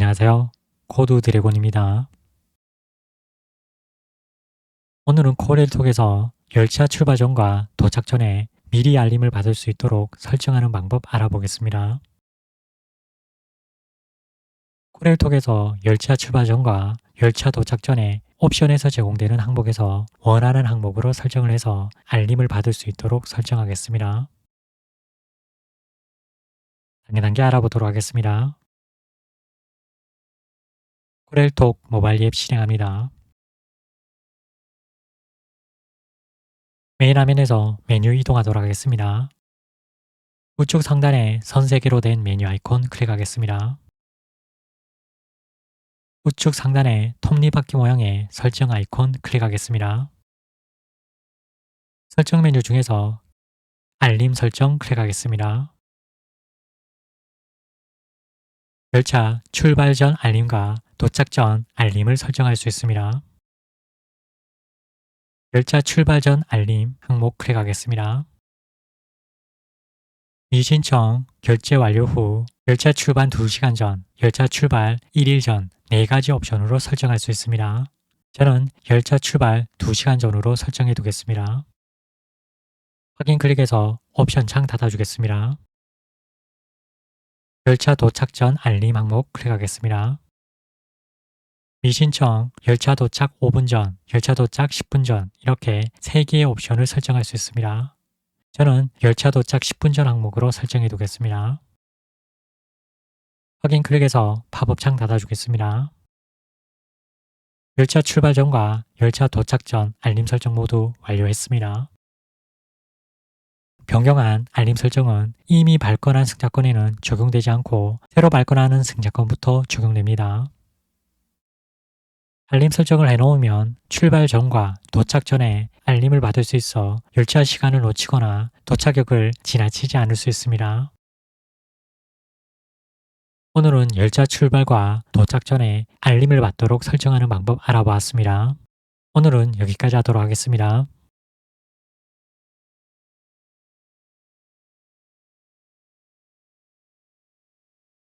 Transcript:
안녕하세요. 코드 드래곤입니다. 오늘은 코렐톡에서 열차 출발 전과 도착 전에 미리 알림을 받을 수 있도록 설정하는 방법 알아보겠습니다. 코렐톡에서 열차 출발 전과 열차 도착 전에 옵션에서 제공되는 항목에서 원하는 항목으로 설정을 해서 알림을 받을 수 있도록 설정하겠습니다. 단계 단계 알아보도록 하겠습니다. 코렐톡 모바일 앱 실행합니다. 메인 화면에서 메뉴 이동하도록 하겠습니다. 우측 상단에 선 3개로 된 메뉴 아이콘 클릭하겠습니다. 우측 상단에 톱니바퀴 모양의 설정 아이콘 클릭하겠습니다. 설정 메뉴 중에서 알림 설정 클릭하겠습니다. 열차 출발 전 알림과 도착 전 알림을 설정할 수 있습니다. 열차 출발 전 알림 항목 클릭하겠습니다. 미신청 결제 완료 후 열차 출발 2시간 전, 열차 출발 1일 전 4가지 옵션으로 설정할 수 있습니다. 저는 열차 출발 2시간 전으로 설정해 두겠습니다. 확인 클릭해서 옵션 창 닫아주겠습니다. 열차 도착 전 알림 항목 클릭하겠습니다. 미신청, 열차 도착 5분 전, 열차 도착 10분 전 이렇게 3개의 옵션을 설정할 수 있습니다. 저는 열차 도착 10분 전 항목으로 설정해 두겠습니다. 확인 클릭해서 팝업창 닫아주겠습니다. 열차 출발 전과 열차 도착 전 알림 설정 모두 완료했습니다. 변경한 알림 설정은 이미 발권한 승차권에는 적용되지 않고 새로 발권하는 승차권부터 적용됩니다. 알림 설정을 해놓으면 출발 전과 도착 전에 알림을 받을 수 있어 열차 시간을 놓치거나 도착역을 지나치지 않을 수 있습니다. 오늘은 열차 출발과 도착 전에 알림을 받도록 설정하는 방법 알아보았습니다. 오늘은 여기까지 하도록 하겠습니다.